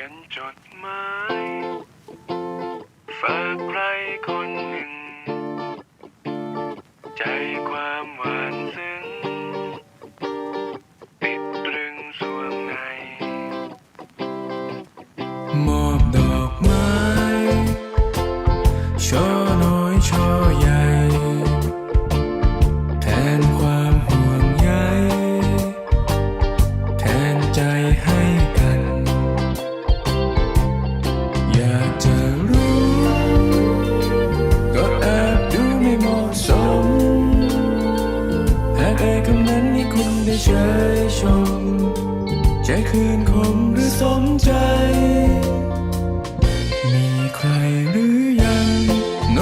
ยนจดหมายฝากใครคนหนึ่ง ใจความหวานซึ้งติดตรึงสวงใน มอบดอกไม้ช่อน้อยช่อใหญ่ ได้เชยชม ใจคืนคมหรือสมใจ มีใครหรือยังโน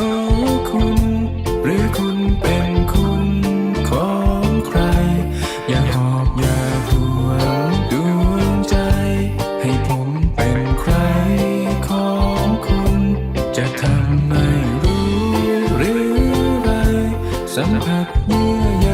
คุณ หรือคุณเป็นคุณของใคร อย่าหอบอย่าห่วงดวงใจ ให้ผมเป็นใครของคุณ จะทำไม่รู้หรือไรสัมผัสเยื่อ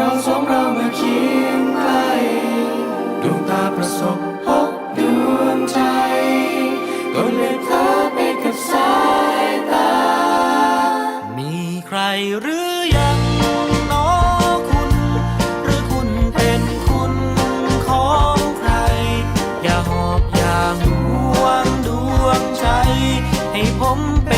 เราสองเรามาเคียงใกลดวงตาประสบพบดวงใจก็เลยเพลิดไปกับสายตา มีใครหรือยังหนอคุณ หรือคุณเป็นคุณของใคร อย่าหอบอย่าห่วงดวงใจ ให้ผมเป็น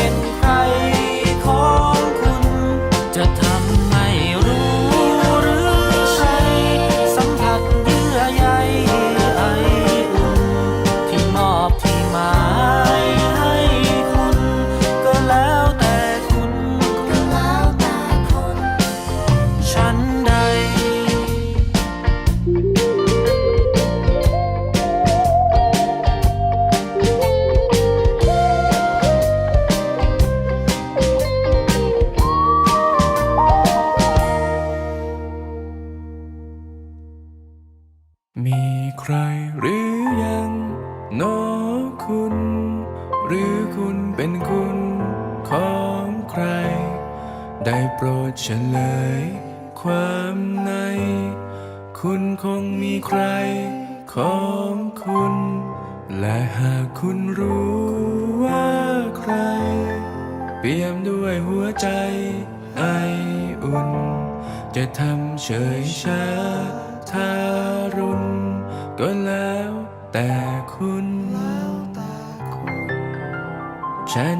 มีใครหรือยังโนคุณ หรือคุณเป็นคุณของใคร ได้โปรดเฉลย ความในคุณคงมีใครของคุณ และหากคุณรู้ว่าใคร เปี่ยมด้วยหัวใจไออุ่น จะทำเฉยชา ทารุณก็แล้วแต่คุณ ฉัน